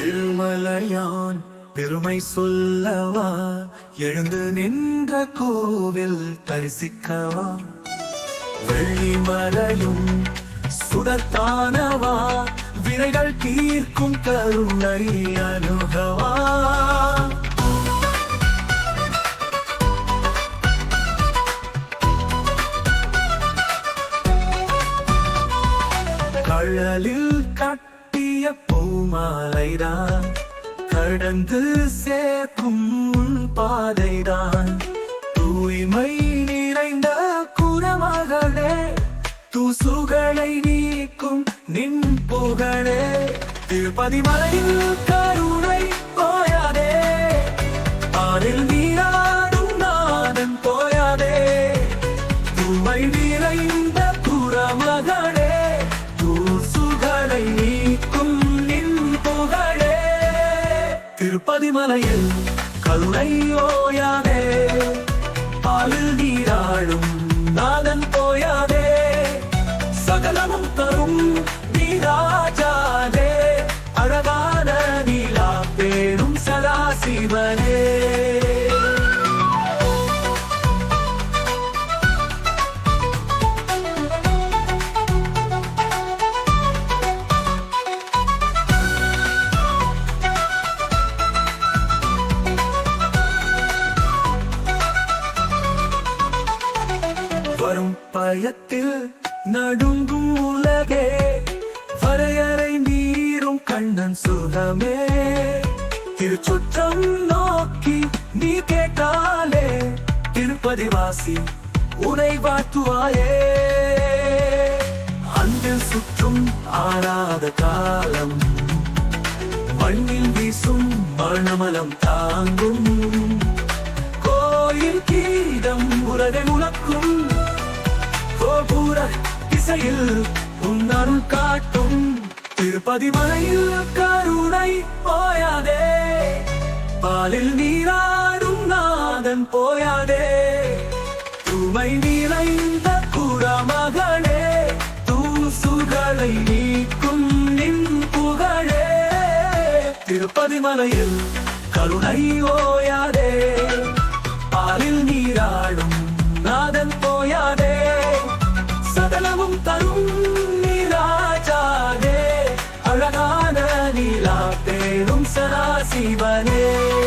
திருமலையான் பெருமை சொல்லவா? எழுந்து நின்ற கோவில் தரிசிக்கவா? வெள்ளிமலையும் சுடத்தானவா வினைகள் தீர்க்கும் கருணை அனுகவா கழலில் கட்டிய பூமாலைதான் கடந்து சேர்க்கும் உன் பாதைதான். தூய்மை நிறைந்த குரமகளே தூசுகளை நீக்கும் நின் புகழே. திருப்பதி மலையில் பதிமலையில் மலையில் கருணை ஓயாதே. பாலில் நாதன் போயாதே சகலமும் தரும் நீராஜாதே. வரும் பயத்தில் நடுங்கும் உலகே. வரையறை மீறும் கண்ணன் சுகமே. திருச்சுற்றம் நோக்கி நீ கேட்டாலே திருப்பதி வாசி உனை வாழ்த்துவாயே. அன்பில் சுற்றும் ஆறாத காலம் மண்ணில் வீசும் மணமலம் தாங்கும். கோயில் கீதம் உலகை உனக்கும் கோபுர திசையில் உன்னருள் காட்டும் திருப்பதி மலையில் கருணை போயாதே. பாலில் நீராடும் நாதன் போயாதே. தூமை நிறைந்த குடமகளே தூசுகளை நீக்கும் நின் புகழே. திருப்பதி மலையில் கருணை ஓயாதே. நீராஜாதே